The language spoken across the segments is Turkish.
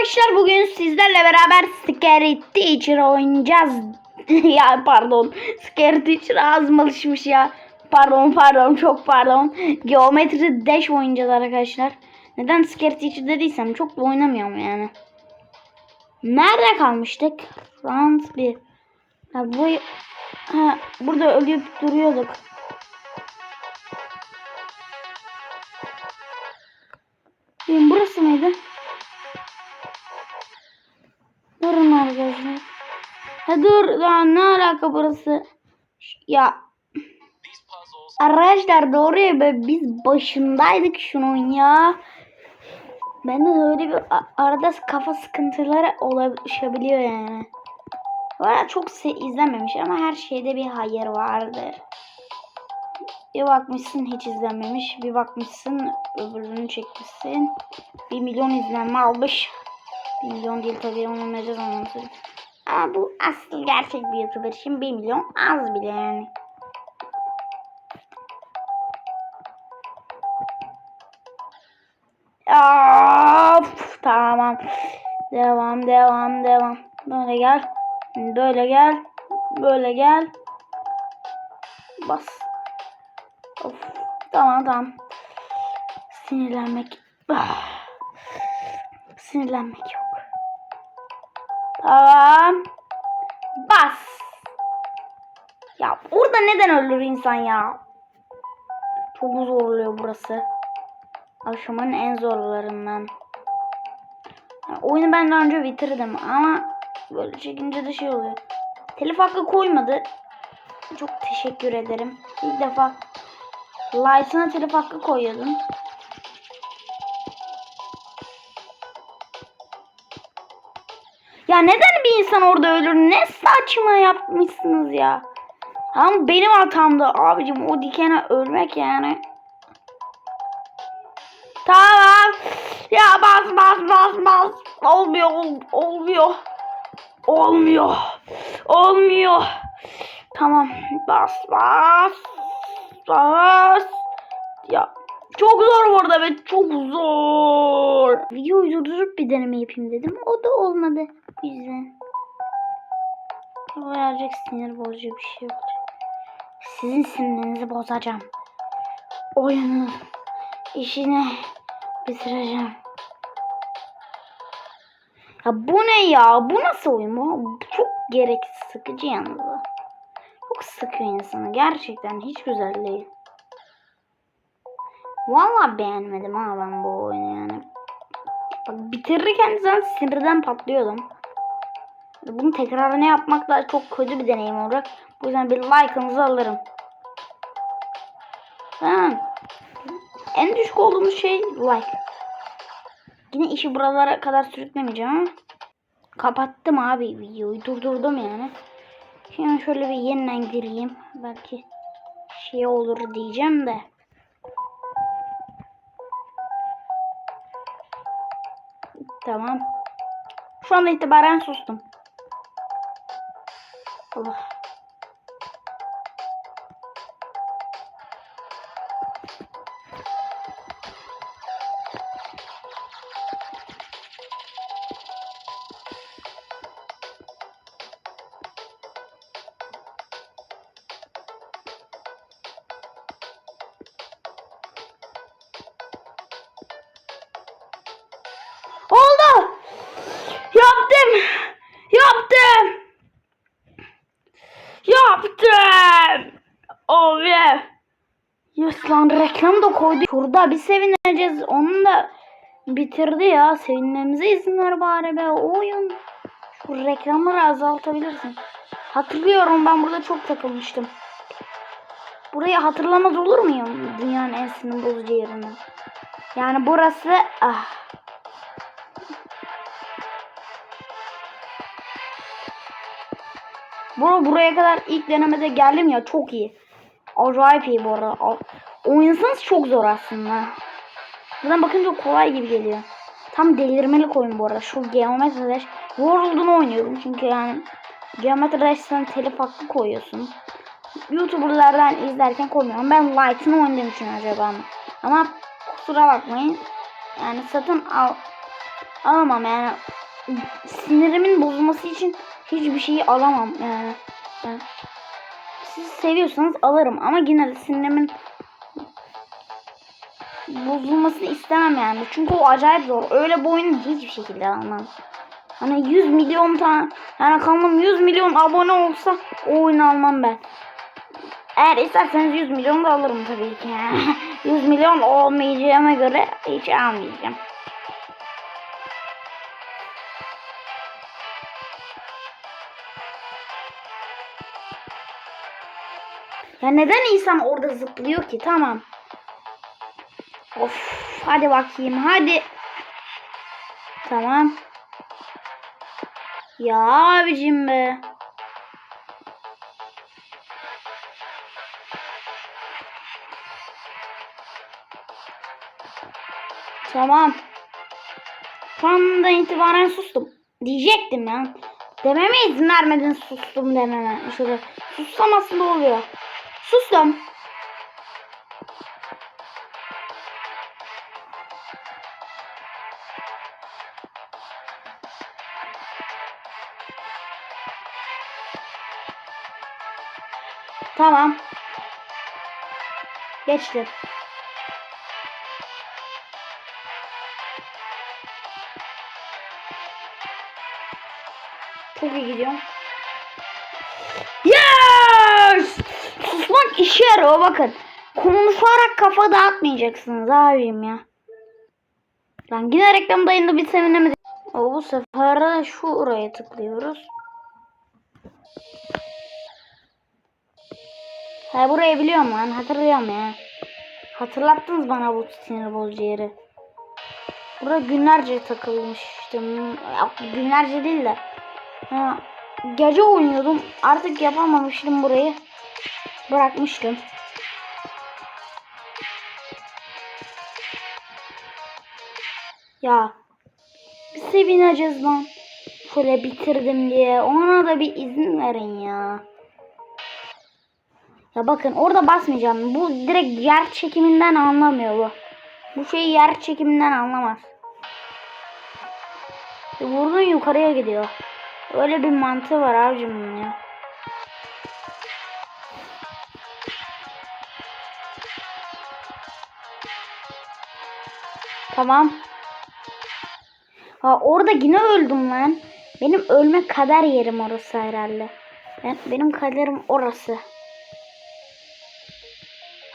arkadaşlar bugün sizlerle beraber Scary Teacher oynayacağız. ya pardon. Scary Teacher ağzım alışmış ya. Pardon pardon çok pardon. Geometri Dash oynayacağız arkadaşlar. Neden Scary Teacher dediysem çok da oynamıyorum yani. Nerede kalmıştık? Round 1. Ha, bu, ha, burada ölüp duruyorduk. Benim burası mıydı? Arkadaşlar. Ha dur ya ne alaka burası? Ya arkadaşlar doğru ya biz başındaydık şunun ya. Ben de öyle bir arada kafa sıkıntıları oluşabiliyor yani. Arada çok izlenmemiş ama her şeyde bir hayır vardır. Bir bakmışsın hiç izlenmemiş. Bir bakmışsın öbürünü çekmişsin. Bir milyon izlenme almış. Milyon değil tabii onu mecaz anlaması. Ama bu asıl gerçek bir YouTuber için bir milyon az bile yani. Of, tamam. Devam devam devam. Böyle gel. Böyle gel. Böyle gel. Bas. Of. Tamam tamam. Sinirlenmek. Ah. Sinirlenmek yok. Tamam. Bas. Ya orada neden ölür insan ya? Çok zorluyor burası. Aşamanın en zorlarından. Ya, oyunu ben daha önce bitirdim ama böyle çekince de şey oluyor. Telif hakkı koymadı. Çok teşekkür ederim. İlk defa Light'ına telif hakkı koyuyordum. Ya neden bir insan orada ölür? Ne saçma yapmışsınız ya. Ama benim hatamdı abicim o dikene ölmek yani. Tamam. Ya bas bas bas bas. Olmuyor ol- olmuyor. Olmuyor. Olmuyor. Tamam bas bas. Bas. Ya çok zor burada be çok zor. Videoyu durdurup bir deneme yapayım dedim. O da olmadı. O yüzden. Birazcık sinir bozucu bir şey olacak. Sizin sinirinizi bozacağım. Oyunu işini bitireceğim. Ya bu ne ya? Bu nasıl oyun? Bu çok gereksiz sıkıcı yalnız. Çok sıkıyor insanı. Gerçekten hiç güzel değil. Vallahi beğenmedim ha ben bu oyunu yani. Bak bitirirken zaten sinirden patlıyordum. Bunu tekrarını yapmak da çok kötü bir deneyim olacak. Bu yüzden bir like'ınızı alırım. Tamam. En düşük olduğumuz şey like. Yine işi buralara kadar sürüklemeyeceğim kapattım abi videoyu durdurdum yani. Şimdi şöyle bir yeniden gireyim. Belki şey olur diyeceğim de. Tamam. Şu anda itibaren sustum. Allah. Reklam da koydu. Şurada bir sevineceğiz. Onu da bitirdi ya. Sevinmemize izin ver bari be. Oyun. Şu reklamları azaltabilirsin. Hatırlıyorum ben burada çok takılmıştım. Burayı hatırlamaz olur muyum? Dünyanın en sinir bozucu yerini. Yani burası ah. Bro buraya kadar ilk denemede geldim ya çok iyi. Acayip iyi bu arada. Oynasanız çok zor aslında. Buradan bakınca kolay gibi geliyor. Tam delirmeli oyun bu arada. Şu Geometry Dash World'unu oynuyorum çünkü yani Geometry Dash'tan telif hakkı koyuyorsun. YouTuber'lardan izlerken koymuyorum. Ben Light'ını oynadığım için acaba ama. Ama kusura bakmayın. Yani satın al alamam yani. Sinirimin bozulması için hiçbir şeyi alamam yani. yani siz seviyorsanız alırım ama yine de sinirimin bozulmasını istemem yani. Çünkü o acayip zor. Öyle bir oyunu hiçbir şekilde almam. Hani 100 milyon tane yani kanalım 100 milyon abone olsa o oyunu almam ben. Eğer isterseniz 100 milyon da alırım tabii ki. 100 milyon olmayacağıma göre hiç almayacağım. Ya neden insan orada zıplıyor ki? Tamam. Of, hadi bakayım, hadi. Tamam. Ya abicim be. Tamam. Şu andan itibaren sustum. Diyecektim ya. Dememe izin vermedin sustum dememe. Şöyle sussam aslında oluyor. Sustum. Tamam. Geçtim. Çok iyi gidiyorum. Yes! Susmak işe yarıyor bakın. Konuşarak kafa dağıtmayacaksınız abim ya. Lan yine reklam dayında bir sevinemedik. O bu sefer şu oraya tıklıyoruz. Ha burayı biliyorum lan hatırlıyorum ya. Hatırlattınız bana bu sinir bozucu yeri. Burada günlerce takılmıştım. Günlerce değil de. Ha, gece oynuyordum. Artık yapamamıştım burayı. Bırakmıştım. Ya bir sevineceğiz lan. Şöyle bitirdim diye. Ona da bir izin verin ya. Ya bakın orada basmayacağım. Bu direkt yer çekiminden anlamıyor bu. Bu şeyi yer çekiminden anlamaz. E, Vurdun yukarıya gidiyor. Öyle bir mantığı var abicim bunun ya. Tamam. Ha orada yine öldüm lan. Benim ölme kader yerim orası herhalde. Ben, benim kaderim orası.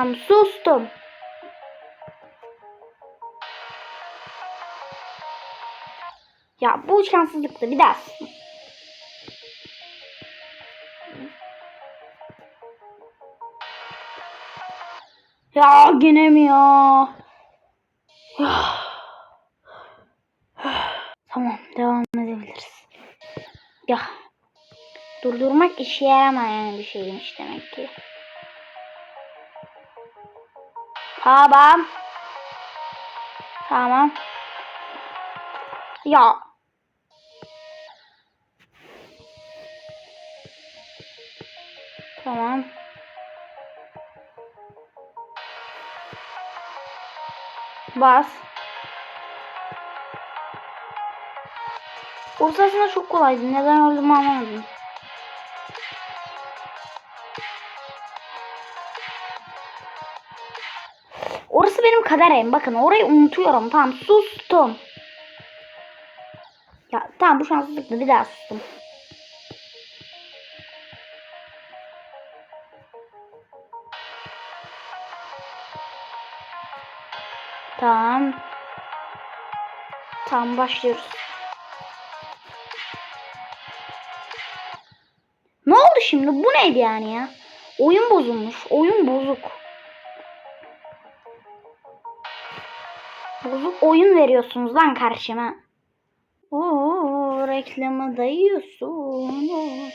Tam sustum. Ya bu şanssızlıktı bir daha. Ya gene mi ya? Ya. Tamam devam edebiliriz. Ya. Durdurmak işe yaramayan bir şeymiş demek ki. Tamam. Tamam. Ya. Tamam. Bas. Burası aslında çok kolaydı. Neden öldüğümü anlamadım. Orası benim kaderim. Bakın orayı unutuyorum. Tamam sustum. Ya tamam bu şanssızlıkla bir daha sustum. Tamam. Tamam başlıyoruz. Ne oldu şimdi? Bu neydi yani ya? Oyun bozulmuş. Oyun bozuk. Bozuk oyun veriyorsunuz lan karşıma. Oo, reklamı dayıyorsun.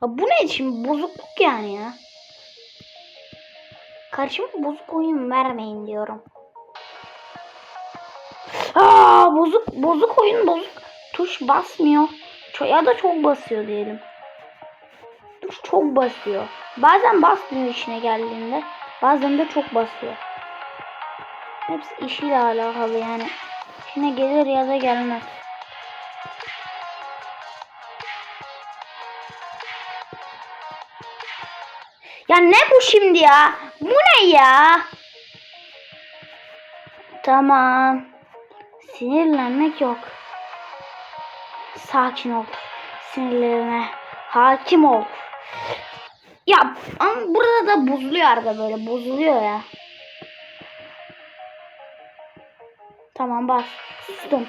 Ha, bu ne şimdi? Bozukluk yani ya. Karşıma bozuk oyun vermeyin diyorum. Bozuk bozuk oyun bozuk tuş basmıyor. Ya da çok basıyor diyelim. Tuş çok basıyor. Bazen basmıyor işine geldiğinde. Bazen de çok basıyor. Hepsi işiyle alakalı yani. İşine gelir ya da gelmez. Ya ne bu şimdi ya? Bu ne ya? Tamam. Sinirlenmek yok. Sakin ol. Sinirlerine hakim ol. Ya ama burada da bozuluyor arada böyle bozuluyor ya. Tamam bas. Sustum.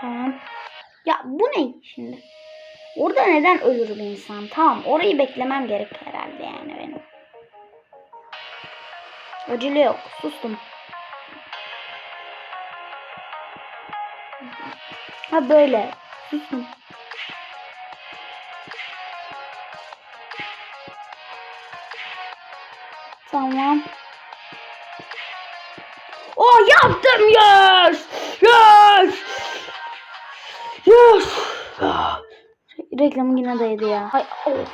Tamam. Ya bu ne şimdi? Orada neden ölür bir insan? Tamam orayı beklemem gerek herhalde yani benim. Acele yok. Sustum. Ha böyle. Sustum. Tamam. Oh yaptım yes! Yes! Yes! Ah. Reklamı yine değdi ya. Ay, of.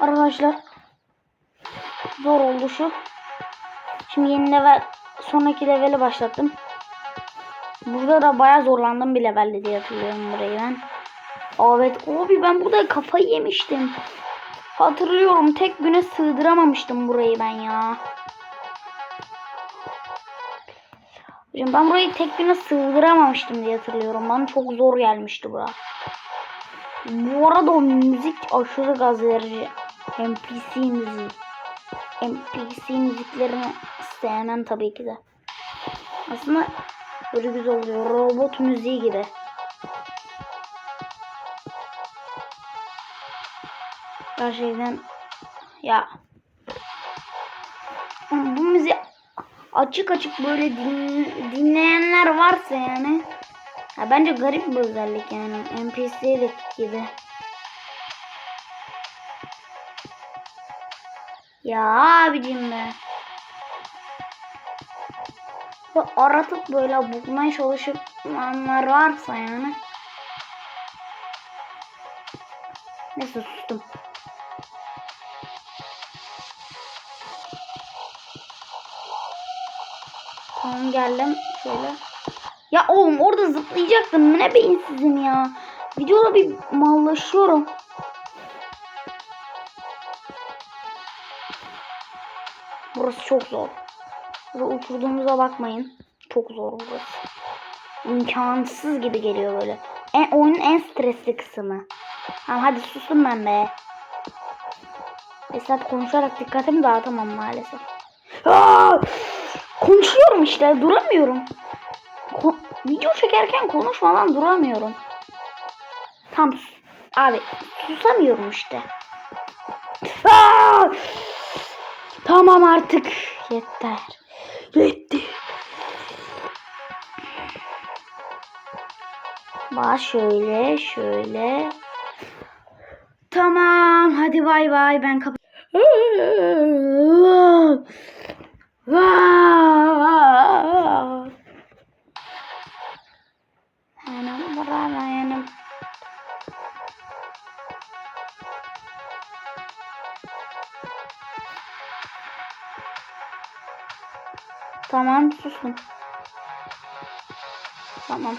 Arkadaşlar. Zor oldu şu. Şimdi yeni level sonraki leveli başlattım. Burada da bayağı zorlandım bir levelde diye hatırlıyorum burayı ben. Evet abi ben burada kafayı yemiştim. Hatırlıyorum tek güne sığdıramamıştım burayı ben ya. Hocam ben burayı tek güne sığdıramamıştım diye hatırlıyorum. Bana çok zor gelmişti bura. Bu arada o müzik aşırı gaz verici. NPC müziği. NPC müziklerini sevmem tabii ki de. Aslında böyle güzel oluyor. Robot müziği gibi. Gerçekten ya bu müziği açık açık böyle din, dinleyenler varsa yani ya bence garip bir özellik yani NPC'lik gibi. Ya abicim be. Aratıp böyle bulmaya çalışanlar varsa yani. Neyse sustum. Tamam geldim. Şöyle. Ya oğlum orada zıplayacaktım. Ne beyinsizim ya. Videoda bir mallaşıyorum. Burası çok zor. Burada uçurduğumuza bakmayın. Çok zor burası. İmkansız gibi geliyor böyle. En, oyunun en stresli kısmı. Tamam hadi sustum ben be. Esat konuşarak dikkatimi dağıtamam maalesef. Aa! Konuşuyorum işte duramıyorum. Ko- video çekerken konuşmadan duramıyorum. Tam sus- abi susamıyorum işte. Aa! Tamam artık yeter. Yetti. Bak şöyle şöyle. Tamam hadi bay bay ben kap. Tamam susun. Tamam.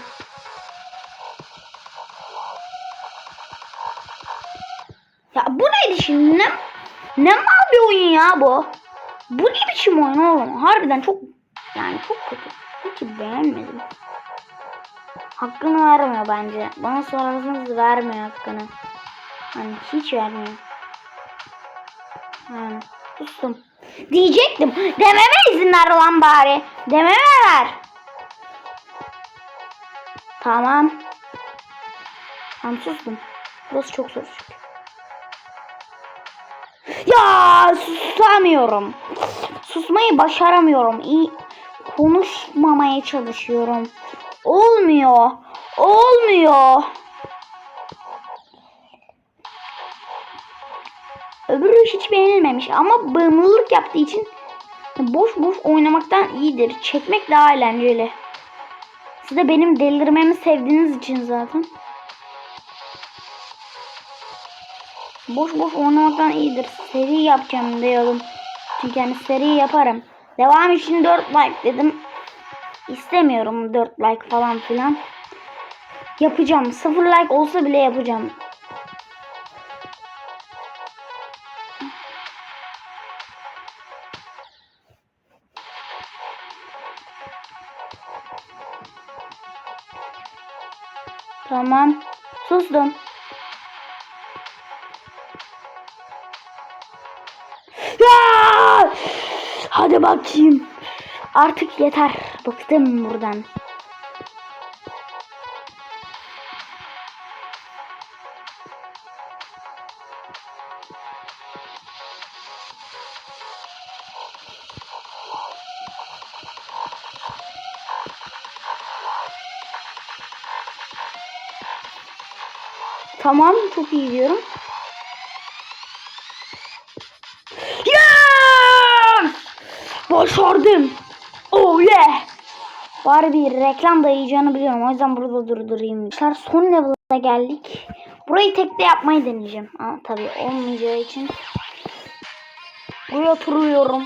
Ya bu neydi şimdi? Ne, ne mal bir oyun ya bu? Bu ne biçim oyun oğlum? Harbiden çok yani çok kötü. Hiç beğenmedim. Hakkını vermiyor bence. Bana sorarsanız vermiyor hakkını. Hani hiç vermiyor. Yani sustum. Diyecektim. Dememe izin ver lan bari. Dememe ver. Tamam. Tamam sustum. Burası çok zor. Ya susamıyorum. Susmayı başaramıyorum. İyi konuşmamaya çalışıyorum. Olmuyor. Olmuyor. Öbürü hiç beğenilmemiş ama bağımlılık yaptığı için boş boş oynamaktan iyidir. Çekmek daha eğlenceli. Siz de benim delirmemi sevdiğiniz için zaten. Boş boş oynamaktan iyidir. Seri yapacağım diyorum. Çünkü hani seri yaparım. Devam için 4 like dedim. İstemiyorum 4 like falan filan. Yapacağım. 0 like olsa bile yapacağım. Tamam. Sustum. Ya! Hadi bakayım. Artık yeter. Bıktım buradan. Tamam çok iyi diyorum. Yes! Başardım. Oh yeah! Bari bir reklam dayayacağını biliyorum. O yüzden burada durdurayım. Arkadaşlar son level'a geldik. Burayı tekte yapmayı deneyeceğim. Ama tabii olmayacağı için. Buraya oturuyorum.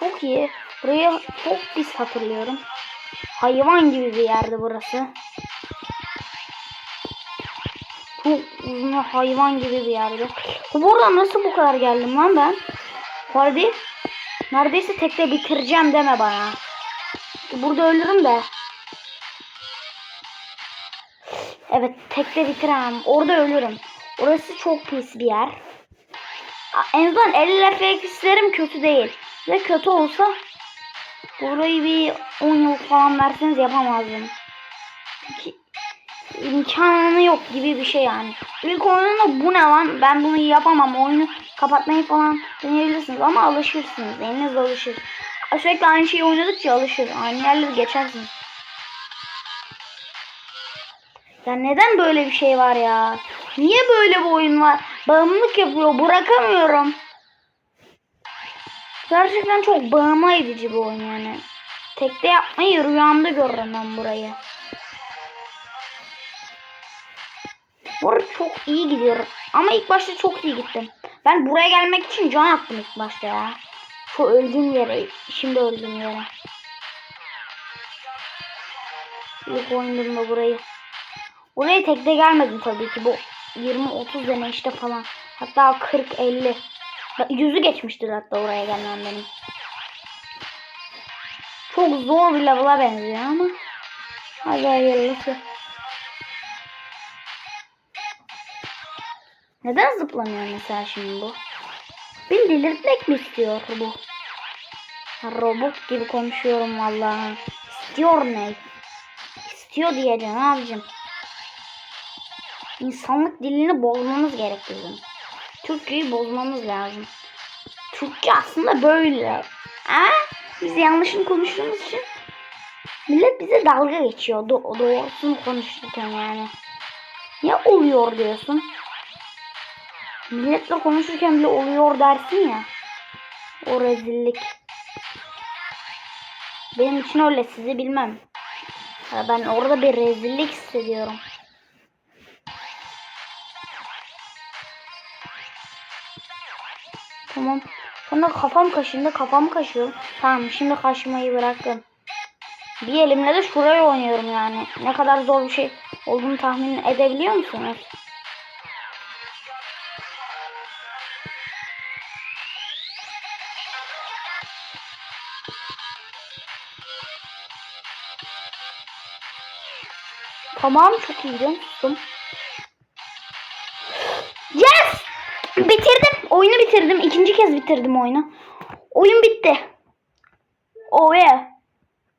Çok iyi. Burayı çok pis hatırlıyorum. Hayvan gibi bir yerdi burası. Uzun hayvan gibi bir yerdi. Bu arada nasıl bu kadar geldim lan ben? Harbi neredeyse tekte bitireceğim deme bana. Burada ölürüm de. Evet tekte bitiremem. Orada ölürüm. Orası çok pis bir yer. En azından 50 FX'lerim kötü değil. Ve kötü olsa burayı bir 10 yıl falan verseniz yapamazdım. Çünkü imkanı yok gibi bir şey yani. İlk oyununda bu ne lan ben bunu yapamam oyunu kapatmayı falan deneyebilirsiniz ama alışırsınız eliniz alışır. Sürekli aynı şeyi oynadıkça alışır aynı yerleri geçersiniz. Ya neden böyle bir şey var ya? Niye böyle bir oyun var? Bağımlılık yapıyor bırakamıyorum. Gerçekten çok bağımlı edici bir oyun yani. Tekte yapmayı rüyamda görürüm ben burayı. Arada çok iyi gidiyorum. Ama ilk başta çok iyi gittim. Ben buraya gelmek için can attım ilk başta ya. Şu öldüğüm yere. Şimdi öldüğüm yere. İlk oynadım burayı. Oraya tekte gelmedim tabii ki. Bu 20-30 sene işte falan. Hatta 40-50. Yüzü geçmiştir hatta oraya gelmem benim. Çok zor bir level'a benziyor ama. Hadi hayırlısı. Neden zıplamıyor mesela şimdi bu? Beni delirtmek mi istiyor bu? Robot gibi konuşuyorum vallahi. İstiyor ne? İstiyor diyeceğim abicim. İnsanlık dilini bozmamız gerek bizim. Türkçeyi bozmamız lazım. Türkçe aslında böyle. Ama biz yanlışını konuştuğumuz için millet bize dalga geçiyor. Do doğrusunu konuşurken yani. Ya oluyor diyorsun. Milletle konuşurken bile oluyor dersin ya. O rezillik. Benim için öyle sizi bilmem. Ben orada bir rezillik hissediyorum. Tamam. Sonra kafam kaşındı. Kafamı kaşıyorum. Tamam şimdi kaşımayı bıraktım. Bir elimle de şuraya oynuyorum yani. Ne kadar zor bir şey olduğunu tahmin edebiliyor musunuz? Tamam çok iyi gidiyorum. Yes! Bitirdim. Oyunu bitirdim. İkinci kez bitirdim oyunu. Oyun bitti. Oh.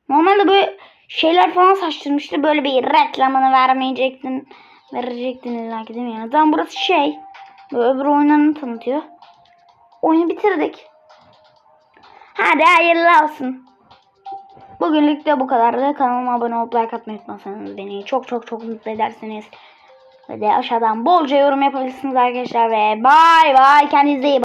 Normalde böyle şeyler falan saçtırmıştı. Böyle bir reklamını vermeyecektin. Verecektin illa ki değil mi? Yani tamam burası şey. Böyle öbür oyunlarını tanıtıyor. Oyunu bitirdik. Hadi hayırlı olsun. Bugünlük de bu kadardı. Kanalıma abone olup like atmayı unutmazsanız beni çok çok çok mutlu edersiniz. Ve de aşağıdan bolca yorum yapabilirsiniz arkadaşlar. Ve bay bay. Kendinize iyi bakın.